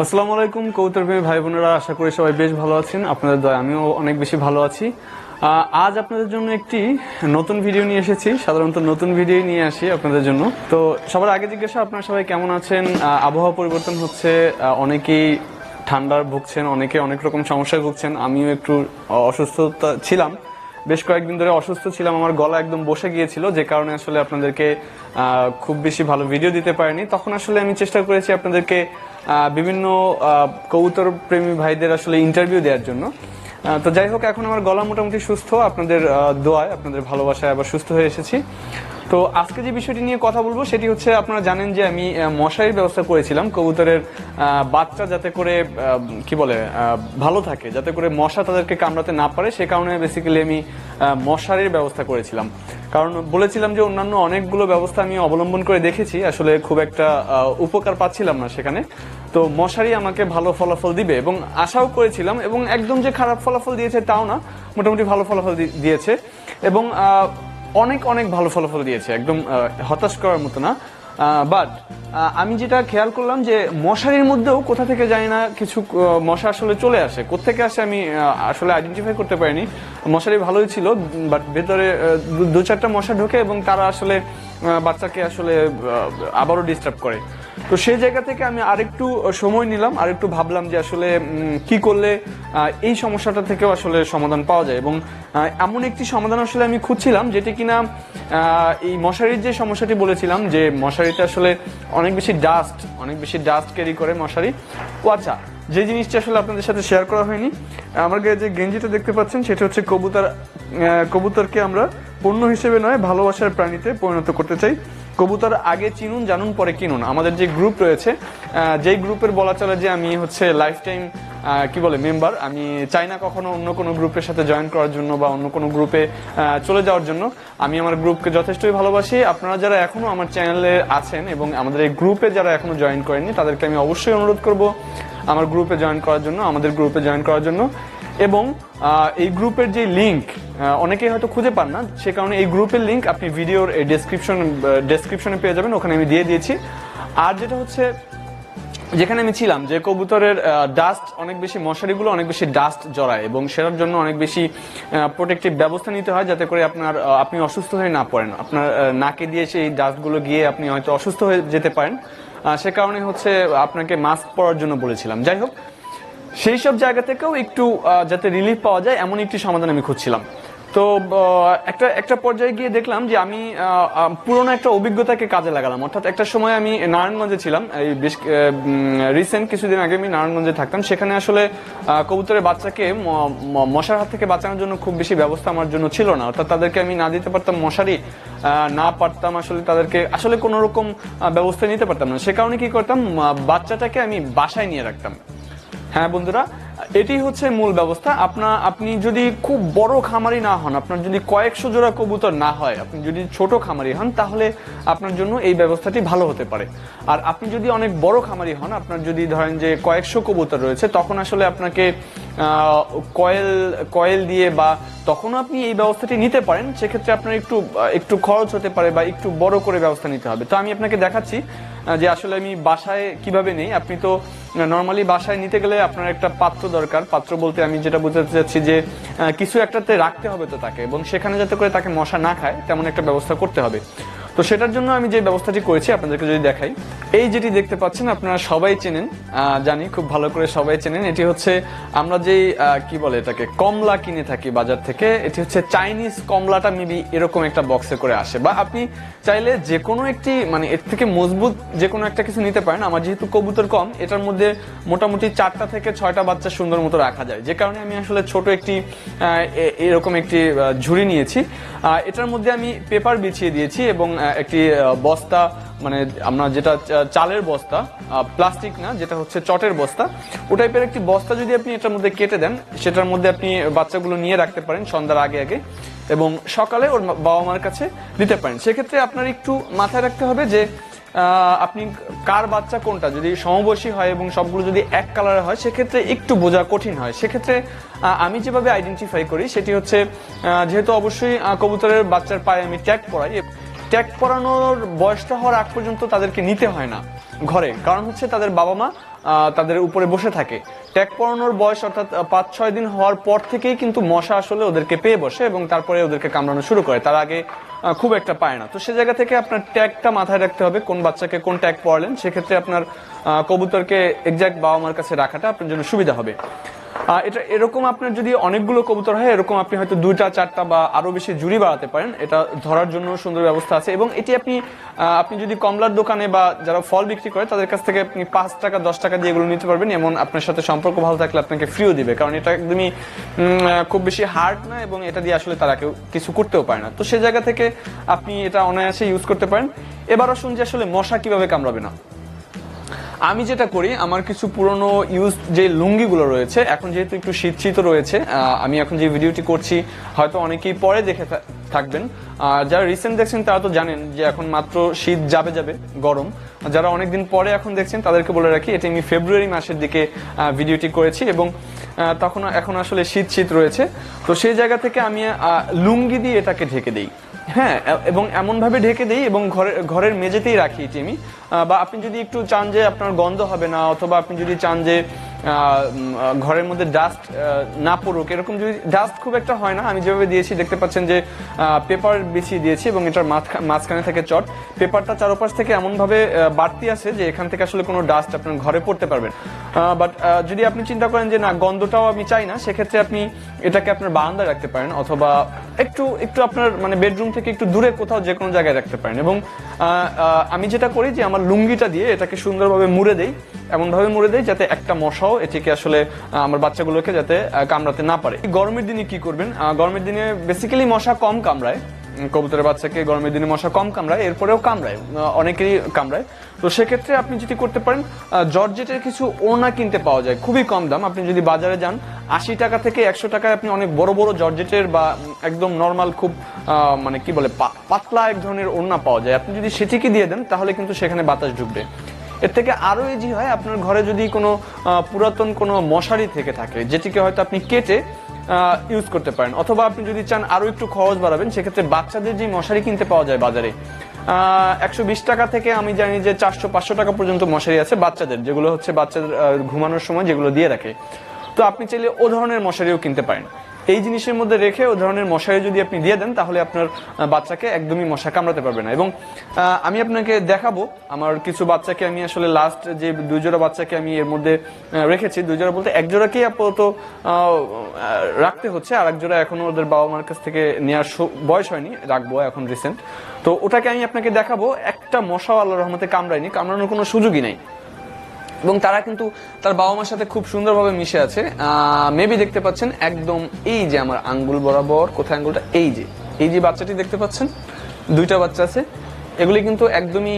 আসসালামু আলাইকুম প্রেমী ভাই বোনেরা, আশা করি সবাই বেশ ভালো আছেন। আপনাদের দয়, আমিও অনেক বেশি ভালো আছি। আজ আপনাদের জন্য একটি নতুন ভিডিও নিয়ে এসেছি, সাধারণত নতুন ভিডিও নিয়ে আসি আপনাদের জন্য। তো সবার আগে জিজ্ঞাসা, আপনারা সবাই কেমন আছেন? আবহাওয়া পরিবর্তন হচ্ছে অনেকেই ঠান্ডার ভুগছেন, অনেকে অনেক রকম সমস্যায় ভুগছেন, আমিও একটু অসুস্থতা ছিলাম। বেশ কয়েকদিন ধরে অসুস্থ ছিলাম, আমার গলা একদম বসে গিয়েছিল, যে কারণে আসলে আপনাদেরকে খুব বেশি ভালো ভিডিও দিতে পারিনি। তখন আসলে আমি চেষ্টা করেছি আপনাদেরকে বিভিন্ন কবুতর প্রেমী ভাইদের আসলে ইন্টারভিউ দেওয়ার জন্য। তো যাই হোক, এখন আমার গলা মোটামুটি সুস্থ। আপনাদের দোয়ায়, আপনাদের ভালোবাসায় আবার সুস্থ হয়ে এসেছি। তো আজকে যে বিষয়টি নিয়ে কথা বলব, সেটি হচ্ছে আপনারা জানেন যে আমি মশারির ব্যবস্থা করেছিলাম। কবুতরের বাচ্চা যাতে করে কি বলে ভালো থাকে, যাতে করে মশা তাদেরকে কামড়াতে না পারে, সে কারণে বেসিক্যালি আমি মশারির ব্যবস্থা করেছিলাম। কারণ বলেছিলাম যে অন্যান্য অনেকগুলো ব্যবস্থা আমি অবলম্বন করে দেখেছি, আসলে খুব একটা উপকার পাচ্ছিলাম না সেখানে। তো মশারি আমাকে ভালো ফলাফল দিবে এবং আশাও করেছিলাম এবং একদম যে খারাপ ফলাফল দিয়েছে তাও না, মোটামুটি ভালো ফলাফল দিয়েছে। এবং অনেক অনেক ভালো ফলাফল দিয়েছে, একদম হতাশ করার মতো না। বাট আমি যেটা খেয়াল করলাম যে মশারির মধ্যেও কোথা থেকে জানি না কিছু মশা আসলে চলে আসে। কোথেকে আসে আমি আসলে আইডেন্টিফাই করতে পারিনি। মশারি ভালোই ছিল বাট ভেতরে দু- চারটা মশা ঢোকে এবং তারা আসলে বাচ্চাকে আসলে আবারও ডিস্টার্ব করে। তো সেই জায়গা থেকে আমি আরেকটু সময় নিলাম, আরেকটু ভাবলাম যে আসলে কি করলে এই সমস্যাটা থেকেও আসলে সমাধান পাওয়া যায়। এবং এমন একটি সমাধান আসলে আমি খুঁজছিলাম, যেটি কিনা এই মশারির যে সমস্যাটি বলেছিলাম, যে মশারিতে আসলে অনেক বেশি ডাস্ট অনেক বেশি ডাস্ট ক্যারি করে মশারি। ও আচ্ছা যে জিনিসটা আসলে আপনাদের সাথে শেয়ার করা হয়নি, আমার গায়ে যে গেঞ্জিটা দেখতে পাচ্ছেন, সেটা হচ্ছে কবুতর কবুতরকে আমরা পণ্য হিসেবে নয়, ভালোবাসার প্রাণীতে পরিণত করতে চাই। কবুতর আগে চিনুন, জানুন, পরে কিনুন। আমাদের যে গ্রুপ রয়েছে যেই গ্রুপের বলা চলে যে আমি হচ্ছে লাইফ টাইম কি বলে মেম্বার আমি চাই না কখনো অন্য কোনো গ্রুপের সাথে জয়েন করার জন্য বা অন্য কোনো গ্রুপে চলে যাওয়ার জন্য। আমি আমার গ্রুপকে যথেষ্টই ভালোবাসি। আপনারা যারা এখনও আমার চ্যানেলে আছেন এবং আমাদের এই গ্রুপে যারা এখনও জয়েন করেননি, তাদেরকে আমি অবশ্যই অনুরোধ করব আমার গ্রুপে জয়েন করার জন্য, আমাদের গ্রুপে জয়েন করার জন্য। এবং এই গ্রুপের যে লিঙ্ক অনেকেই হয়তো খুঁজে পান না, সে কারণে এই গ্রুপের লিঙ্ক আপনি ভিডিওর ডেসক্রিপশন ডেসক্রিপশনে পেয়ে যাবেন, ওখানে আমি দিয়ে দিয়েছি। আর যেটা হচ্ছে, যেখানে আমি ছিলাম, যে কবুতরের ডাস্ট অনেক বেশি, মশারিগুলো অনেক বেশি ডাস্ট জড়ায় এবং সেটার জন্য অনেক বেশি প্রোটেক্টিভ ব্যবস্থা নিতে হয় যাতে করে আপনার আপনি অসুস্থ হয়ে না পড়েন। আপনার নাকে দিয়ে সেই ডাস্টগুলো গিয়ে আপনি হয়তো অসুস্থ হয়ে যেতে পারেন। সে কারণে হচ্ছে আপনাকে মাস্ক পরার জন্য বলেছিলাম। যাই হোক, সেই সব জায়গা থেকেও একটু যাতে রিলিফ পাওয়া যায়, এমন একটি সমাধান আমি খুঁজছিলাম। তো একটা একটা পর্যায়ে গিয়ে দেখলাম যে আমি পুরোনো একটা অভিজ্ঞতাকে কাজে লাগালাম। অর্থাৎ একটা সময় আমি নারায়ণগঞ্জে ছিলাম। এই বেশ রিসেন্ট কিছুদিন আগে আমি নারায়ণগঞ্জে থাকতাম। সেখানে আসলে কবুতরের বাচ্চাকে মশার হাত থেকে বাঁচানোর জন্য খুব বেশি ব্যবস্থা আমার জন্য ছিল না। অর্থাৎ তাদেরকে আমি না দিতে পারতাম, মশারি না পারতাম, আসলে তাদেরকে, আসলে কোনো রকম ব্যবস্থা নিতে পারতাম না। সে কারণে কি করতাম বাচ্চাটাকে আমি বাসায় নিয়ে রাখতাম। হ্যাঁ বন্ধুরা এটি হচ্ছে মূল ব্যবস্থা। আপনার আপনি যদি খুব বড় খামারি না হন, আপনার যদি কয়েকশো জোড়া কবুতর না হয়, আপনি যদি ছোট খামারি হন, তাহলে আপনার জন্য এই ব্যবস্থাটি ভালো হতে পারে। আর আপনি যদি অনেক বড় খামারি হন, আপনার যদি ধরেন যে কয়েকশো কবুতর রয়েছে, তখন আসলে আপনাকে কয়েল কয়েল দিয়ে বা তখনও আপনি এই ব্যবস্থাটি নিতে পারেন। সেক্ষেত্রে আপনার একটু একটু খরচ হতে পারে বা একটু বড় করে ব্যবস্থা নিতে হবে। তো আমি আপনাকে দেখাচ্ছি যে আসলে আমি বাসায় কীভাবে নেই। আপনি তো নর্মালি বাসায় নিতে গেলে আপনার একটা পাত্র দরকার। পাত্র বলতে আমি যেটা বোঝাতে চাচ্ছি যে কিছু একটাতে রাখতে হবে তো তাকে, এবং সেখানে যাতে করে তাকে মশা না খায়, তেমন একটা ব্যবস্থা করতে হবে। তো সেটার জন্য আমি যে ব্যবস্থাটি করেছি, আপনাদেরকে যদি দেখাই। এই যেটি দেখতে পাচ্ছেন, আপনারা সবাই চেনেন জানি, খুব ভালো করে সবাই চেনেন। এটি হচ্ছে, আমরা যেই কি বলে এটাকে, কমলা কিনে থাকি বাজার থেকে, এটি হচ্ছে চাইনিজ কমলাটা মেবি এরকম একটা বক্সে করে আসে। বা আপনি চাইলে যে কোনো একটি মানে এর থেকে মজবুত যে কোনো একটা কিছু নিতে পারেন। আমার যেহেতু কবুতর কম, এটার মধ্যে মোটামুটি চারটা থেকে ছয়টা বাচ্চা সুন্দর মতো রাখা যায়। যে কারণে আমি আসলে ছোট একটি এরকম একটি ঝুড়ি নিয়েছি। এটার মধ্যে আমি পেপার বিছিয়ে দিয়েছি এবং একটি বস্তা মানে আমরা যেটা চালের বস্তা প্লাস্টিক না, যেটা হচ্ছে চটের বস্তা, ও টাইপের একটি বস্তা যদি আপনি এটার মধ্যে কেটে দেন, সেটার মধ্যে আপনি বাচ্চাগুলো নিয়ে রাখতে পারেন সন্ধ্যার আগে আগে এবং সকালে ওর বাবা মার কাছে দিতে পারেন। সেক্ষেত্রে আপনার একটু মাথায় রাখতে হবে যে আপনি কার বাচ্চা কোনটা? যদি সমবয়সী হয় এবং সবগুলো যদি এক কালারের হয়, সেক্ষেত্রে একটু বোঝা কঠিন হয়। সেক্ষেত্রে আমি যেভাবে আইডেন্টিফাই করি, সেটি হচ্ছে যেহেতু অবশ্যই কবুতরের বাচ্চার পায়ে আমি ট্যাগ পরাই ট্যাগ পরানোর বয়সটা হওয়ার আগ পর্যন্ত তাদেরকে নিতে হয় না ঘরে। কারণ হচ্ছে তাদের বাবা মা তাদের উপরে বসে থাকে। ট্যাগ পড়ানোর বয়স অর্থাৎ পাঁচ, ছয় দিন হওয়ার পর থেকেই কিন্তু মশা আসলে ওদেরকে পেয়ে বসে এবং তারপরে ওদেরকে কামড়ানো শুরু করে। তার আগে খুব একটা পায় না। তো সে জায়গা থেকে আপনার ট্যাগটা মাথায় রাখতে হবে, কোন বাচ্চাকে কোন ট্যাগ পড়ালেন। সেক্ষেত্রে আপনার কবুতরকে এক্সাক্ট বাবা মার কাছে রাখাটা আপনার জন্য সুবিধা হবে। এটা এরকম আপনার যদি অনেকগুলো কবুতর হয়, এরকম আপনি হয়তো দুইটা, চারটা বা আরও বেশি জুড়ি বাড়াতে পারেন। এটা ধরার জন্য সুন্দর ব্যবস্থা আছে। এবং এটি আপনি আপনি যদি কমলার দোকানে বা যারা ফল বিক্রি করে, তাদের কাছ থেকে আপনি পাঁচ টাকা, দশ টাকা দিয়ে এগুলো নিতে পারবেন। এমন আপনার সাথে সম্পর্ক ভালো থাকলে আপনাকে ফ্রিও দিবে। কারণ এটা একদমই খুব বেশি হার্ড না এবং এটা দিয়ে আসলে তারা কেউ কিছু করতেও পারে না। তো সে জায়গা থেকে আপনি এটা অনায়াসে ইউজ করতে পারেন। এবারও শুনছি আসলে মশা কীভাবে কামড়াবে না। আমি যেটা করি, আমার কিছু পুরনো ইউজ যে লুঙ্গিগুলো রয়েছে, এখন যেহেতু একটু শীত শীত রয়েছে আমি এখন যে ভিডিওটি করছি, হয়তো অনেকেই পরে দেখে থাকবেন। যারা রিসেন্ট দেখছেন তারা তো জানেন যে এখন মাত্র শীত যাবে যাবে, গরম। যারা অনেকদিন পরে এখন দেখছেন তাদেরকে বলে রাখি, এটা আমি ফেব্রুয়ারি মাসের দিকে ভিডিওটি করেছি এবং তখন এখন আসলে শীত শীত রয়েছে। তো সেই জায়গা থেকে আমি লুঙ্গি দিয়ে এটাকে ঢেকে দিই। হ্যাঁ এবং এমন ভাবে ঢেকে দিই এবং ঘরের ঘরের মেঝেতেই রাখি আহ, বা আপনি যদি একটু চান যে আপনার গন্ধ হবে না অথবা আপনি যদি চান যে ঘরের মধ্যে ডাস্ট না পড়ুক এরকম যদি ডাস্ট খুব একটা হয় না আমি যেভাবে দিয়েছি দেখতে পাচ্ছেন যে পেপার বিছিয়ে দিয়েছি এবং এটার মাঝখা- মাঝখানে থেকে চট। পেপারটা চারপাশ থেকে এমনভাবে বাড়তি আছে যে এখান থেকে আসলে কোনো ডাস্ট আপনার ঘরে পড়তে পারবেন বাট যদি আপনি চিন্তা করেন যে না গন্ধটাও আমি চাই না সেক্ষেত্রে আপনি এটাকে আপনার বারান্দায় রাখতে পারেন অথবা একটু একটু আপনার মানে বেডরুম থেকে একটু দূরে কোথাও যে কোনো জায়গায় রাখতে পারেন। এবং আমি যেটা করি যে আমার লুঙ্গিটা দিয়ে এটাকে সুন্দরভাবে মুড়ে দেই এমন ভাবে মুড়ে দেই যাতে একটা মশাও এটিকে আসলে আমার বাচ্চাগুলোকে যাতে কামড়াতে না পারে। গরমের দিনে কি করবেন? গরমের দিনে বেসিক্যালি মশা কম কামড়ায়। কবুতরের বাচ্চাকে গরমের দিনে মশা কম কামড়ায়, এরপরেও কামড়ায় অনেকেরই কামড়ায়। তো সেক্ষেত্রে আপনি যদি করতে পারেন জর্জেটের কিছু ওড়না কিনতে পাওয়া যায়, খুবই কম দাম। আপনি যদি বাজারে যান, আশি টাকা থেকে একশো টাকায় আপনি অনেক বড় বড় জর্জেটের বা একদম নর্মাল খুব মানে কি বলে পাতলা এক ধরনের ওড়না পাওয়া যায়। আপনি যদি সেটিকে দিয়ে দেন, তাহলে কিন্তু সেখানে বাতাস ঢুকবে। এর থেকে আরও ইজি হয়, আপনার ঘরে যদি কোনো পুরাতন কোনো মশারি থেকে থাকে, যেটিকে হয়তো আপনি কেটে ইউজ করতে পারেন। অথবা আপনি যদি চান আরও একটু খরচ বাড়াবেন, সেক্ষেত্রে বাচ্চাদের যে মশারি কিনতে পাওয়া যায় বাজারে একশো বিশ টাকা থেকে আমি জানি যে চারশো, পাঁচশো টাকা পর্যন্ত মশারি আছে বাচ্চাদের, যেগুলো হচ্ছে বাচ্চাদের ঘুমানোর সময় যেগুলো দিয়ে রাখে। তো আপনি চাইলে ও ধরনের মশারিও কিনতে পারেন। এই জিনিসের মধ্যে রেখে ও ধরনের মশারি যদি আপনি দিয়ে দেন, তাহলে আপনার বাচ্চাকে একদমই মশা কামড়াতে পারবে না। এবং আমি আপনাকে দেখাবো, আমার কিছু বাচ্চাকে আমি আসলে লাস্ট যে দুই জোড়া বাচ্চাকে আমি এর মধ্যে রেখেছি দুই জোড়া বলতে এক জোড়াকেই আপাতত রাখতে হচ্ছে আর এক জোড়া এখনও ওদের বাবা মার কাছ থেকে নেওয়ার বয়স হয়নি, রাখব এখন রিসেন্ট তো ওটাকে আমি আপনাকে দেখাবো, একটা মশাও আল্লাহ রহমতে কামড়ায়নি, কামড়ানোর কোনো সুযোগই নাই। এবং তারা কিন্তু তার বাবা মার সাথে খুব সুন্দরভাবে মিশে আছে। মেবি দেখতে পাচ্ছেন একদম এই যে আমার আঙ্গুল বরাবর কোথায় আঙ্গুলটা? এই যে এই যে বাচ্চাটি দেখতে পাচ্ছেন? দুইটা বাচ্চা আছে। এগুলি কিন্তু একদমই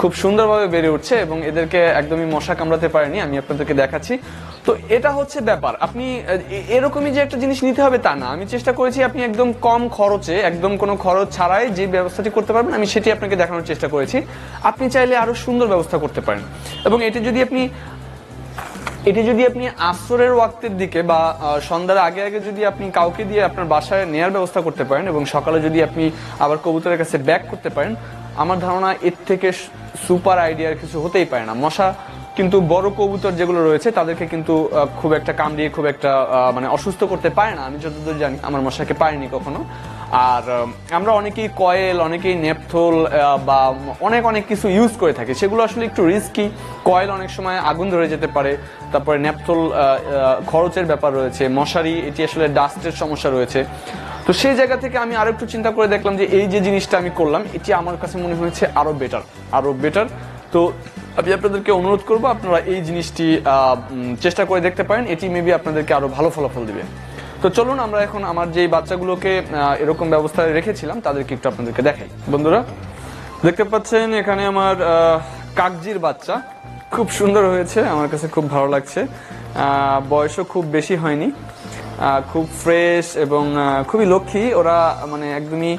খুব সুন্দরভাবে বেড়ে উঠছে এবং এদেরকে একদমই মশা কামড়াতে পারেনি। আমি আপনাদেরকে দেখাচ্ছি। তো এটা হচ্ছে ব্যাপার। আপনি এরকমই যে একটা জিনিস নিতে হবে তা না। আমি চেষ্টা করেছি আপনি একদম কম খরচে, একদম কোনো খরচ ছাড়াই যে ব্যবস্থাটি করতে পারবেন, আমি সেটি আপনাকে দেখানোর চেষ্টা করেছি। আপনি চাইলে আরও সুন্দর ব্যবস্থা করতে পারেন। এবং এটি যদি আপনি, এটি যদি আপনি আসরের ওয়াক্তের দিকে বা সন্ধ্যার আগে আগে যদি আপনি কাউকে দিয়ে আপনার বাসায় নেয়ার ব্যবস্থা করতে পারেন এবং সকালে যদি আপনি আবার কবুতরের কাছে ব্যাক করতে পারেন, আমার ধারণা এর থেকে সুপার আইডিয়ার কিছু হতেই পারে না। মশা কিন্তু বড় কবুতর যেগুলো রয়েছে, তাদেরকে কিন্তু খুব একটা কামড়িয়ে খুব একটা মানে অসুস্থ করতে পারে না। আমি যতদূর জানি, আমার মশাকে পারিনি কখনো। আর আমরা অনেকেই কয়েল, অনেকেই নেপথল বা অনেক অনেক কিছু ইউজ করে থাকি। সেগুলো আসলে একটু রিস্কি কয়েল অনেক সময় আগুন ধরে যেতে পারে। তারপরে নেপথল খরচের ব্যাপার রয়েছে। মশারি, এটি আসলে ডাস্টের সমস্যা রয়েছে। তো সেই জায়গা থেকে আমি আরও একটু চিন্তা করে দেখলাম যে, এই যে জিনিসটা আমি করলাম, এটি আমার কাছে মনে হয়েছে আরও বেটার আরও বেটার তো আমি আপনাদেরকে অনুরোধ করব, আপনারা এই জিনিসটি চেষ্টা করে দেখতে পারেন। এটি মেবি আপনাদেরকে আরও ভালো ফলাফল দিবে। তো চলুন, আমরা এখন আমার যে বাচ্চাগুলোকে এরকম ব্যবস্থায় রেখেছিলাম, তাদেরকে একটু আপনাদেরকে দেখাই। বন্ধুরা, দেখতে পাচ্ছেন এখানে আমার কাকজির বাচ্চা। খুব সুন্দর হয়েছে, আমার কাছে খুব ভালো লাগছে। বয়সও খুব বেশি হয়নি। খুব ফ্রেশ এবং খুবই লক্ষ্মী। ওরা মানে একদমই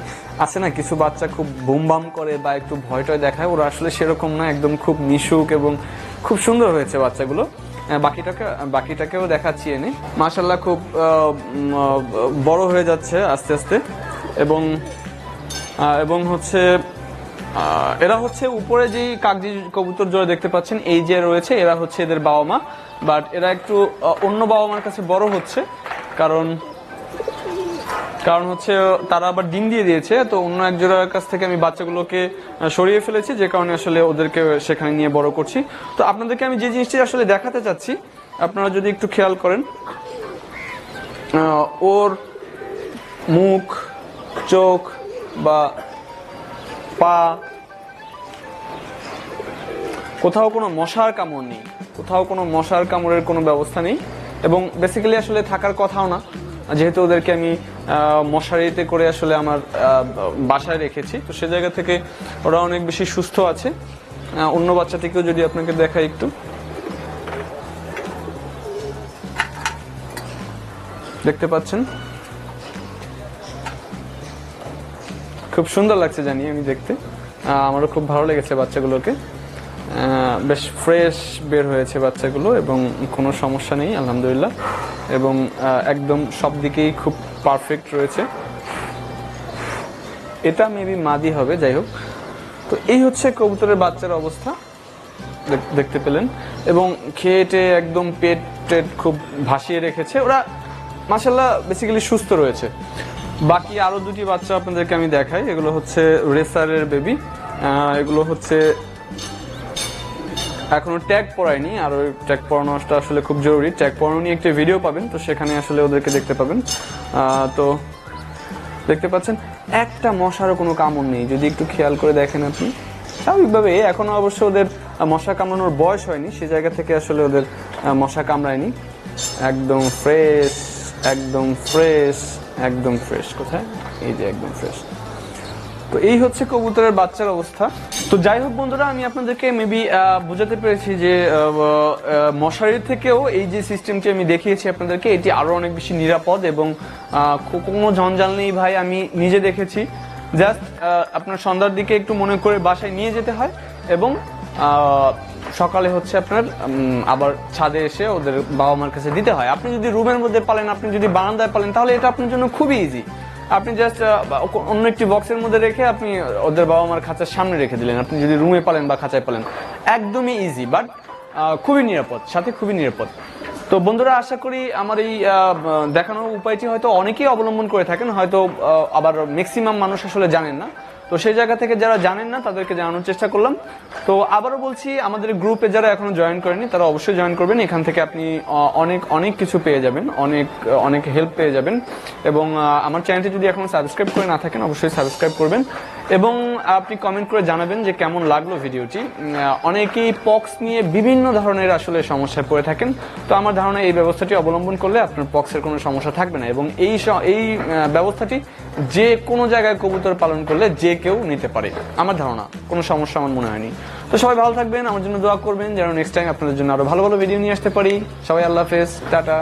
আছে না, কিছু বাচ্চা খুব বুম বাম করে বা একটু ভয় টয় দেখায়। ওরা আসলে সেরকম না, একদম খুব মিশুক এবং খুব সুন্দর হয়েছে বাচ্চাগুলো। বাকিটাকে, বাকিটাকেও দেখাচ্ছি এনে। মাশাল্লাহ খুব বড় হয়ে যাচ্ছে আস্তে আস্তে। এবং এবং হচ্ছে এরা হচ্ছে উপরে যে কাগজি কবুতর জোড়া দেখতে পাচ্ছেন, এই যে রয়েছে, এরা হচ্ছে এদের বাবা মা। বাট এরা একটু অন্য বাবা মার কাছে বড় হচ্ছে। কারণ কারণ হচ্ছে, তারা আবার ডিম দিয়ে দিয়েছে, তো অন্য এক কাছ থেকে আমি বাচ্চাগুলোকে সরিয়ে ফেলেছি, যে কারণে আসলে ওদেরকে সেখানে নিয়ে বড় করছি। তো আপনাদেরকে আমি যে জিনিসটি আসলে দেখাতে চাচ্ছি, আপনারা যদি একটু খেয়াল করেন ওর মুখ, চোখ বা পা, কোথাও কোনো মশার কামড় নেই, কোথাও কোনো মশার কামড়ের কোনো ব্যবস্থা নেই। এবং বেসিক্যালি আসলে থাকার কথাও না। যেহেতু ওদেরকে আমি মশারিতে করে আসলে আমার বাসায় রেখেছি, তো সে জায়গা থেকে ওরা অনেক বেশি সুস্থ আছে। অন্য বাচ্চাটিকেও যদি আপনাকে দেখাই একটু। দেখতে পাচ্ছেন? খুব সুন্দর লাগছে জানি আমি দেখতে। আমারও খুব ভালো লেগেছে বাচ্চাগুলোকে। বেশ ফ্রেশ বের হয়েছে বাচ্চাগুলো এবং কোনো সমস্যা নেই, আলহামদুলিল্লাহ। এবং একদম সব দিকেই খুব পারফেক্ট রয়েছে। এটা মেবি মাদি হবে, যাই হোক। তো এই হচ্ছে কবুতরের বাচ্চার অবস্থা, দেখ- দেখতে পেলেন। এবং খেয়েটে একদম পেট টেট খুব ভাসিয়ে রেখেছে। ওরা মাসাল্লাহ বেসিক্যালি সুস্থ রয়েছে। বাকি আরও দুটি বাচ্চা আপনাদেরকে আমি দেখাই। এগুলো হচ্ছে রেসারের বেবি এগুলো হচ্ছে এখনও ট্যাগ পড়ায়নি, আর ওই ট্যাগ পড়ানোটা আসলে খুব জরুরি। ট্যাগ পড়ানো নিয়ে একটি ভিডিও পাবেন, তো সেখানে আসলে ওদেরকে দেখতে পাবেন। তো দেখতে পাচ্ছেন, একটা মশারও কোনো কামড় নেই। যদি একটু খেয়াল করে দেখেন আপনি, স্বাভাবিকভাবে এখনও অবশ্য ওদের মশা কামড়ানোর বয়স হয়নি, সে জায়গা থেকে আসলে ওদের মশা কামড়ায়নি। একদম ফ্রেশ একদম ফ্রেশ একদম ফ্রেশ কোথায়? এই যে একদম ফ্রেশ তো এই হচ্ছে কবুতরের বাচ্চার অবস্থা। তো যাই হোক বন্ধুরা, আমি আপনাদেরকে মেবি বোঝাতে পেরেছি যে মশারির থেকেও এই যে সিস্টেমটি আমি দেখিয়েছি আপনাদেরকে, এটি আরও অনেক বেশি নিরাপদ এবং কোনো জঞ্জাল নেই ভাই, আমি নিজে দেখেছি। জাস্ট আপনার সন্ধ্যার দিকে একটু মনে করে বাসায় নিয়ে যেতে হয় এবং সকালে হচ্ছে আপনার আবার ছাদে এসে ওদের বাবা মার কাছে দিতে হয়। আপনি যদি রুমের মধ্যে পালেন, আপনি যদি বারান্দায় পালেন, তাহলে এটা আপনার জন্য খুবই ইজি আপনি জাস্ট অন্য একটি বক্সের মধ্যে রেখে আপনি ওদের বাবা মার খাঁচার সামনে রেখে দিলেন। আপনি যদি রুমে পালেন বা খাঁচায় পালেন, একদমই ইজি বাট খুবই নিরাপদ, সাথে খুবই নিরাপদ। তো বন্ধুরা, আশা করি আমার এই দেখানোর উপায়টি হয়তো অনেকেই অবলম্বন করে থাকেন, হয়তো আবার ম্যাক্সিমাম মানুষ আসলে জানেন না। তো সেই জায়গা থেকে যারা জানেন না, তাদেরকে জানানোর চেষ্টা করলাম। তো আবারও বলছি, আমাদের গ্রুপে যারা এখনও জয়েন করেনি তারা অবশ্যই জয়েন করবেন। এখান থেকে আপনি অনেক অনেক কিছু পেয়ে যাবেন। অনেক অনেক হেল্প পেয়ে যাবেন। এবং আমার চ্যানেলটি যদি এখনও সাবস্ক্রাইব করে না থাকেন, অবশ্যই সাবস্ক্রাইব করবেন। এবং আপনি কমেন্ট করে জানাবেন যে কেমন লাগল ভিডিওটি। অনেকেই পক্স নিয়ে বিভিন্ন ধরনের আসলে সমস্যায় পড়ে থাকেন। তো আমার ধারণা এই ব্যবস্থাটি অবলম্বন করলে আপনার পক্সের কোনো সমস্যা থাকবে না এবং এই এই ব্যবস্থাটি যে কোনো জায়গায় কবুতর পালন করলে যে কেউ নিতে পারে। আমার ধারণা, কোনো সমস্যা আমার মনে হয়নি। তো সবাই ভালো থাকবেন, আমার জন্য দোয়া করবেন, যেন নেক্সট টাইম আপনাদের জন্য আরও ভালো ভালো ভিডিও নিয়ে আসতে পারি। সবাই আল্লাহ হাফেজ, টাটা।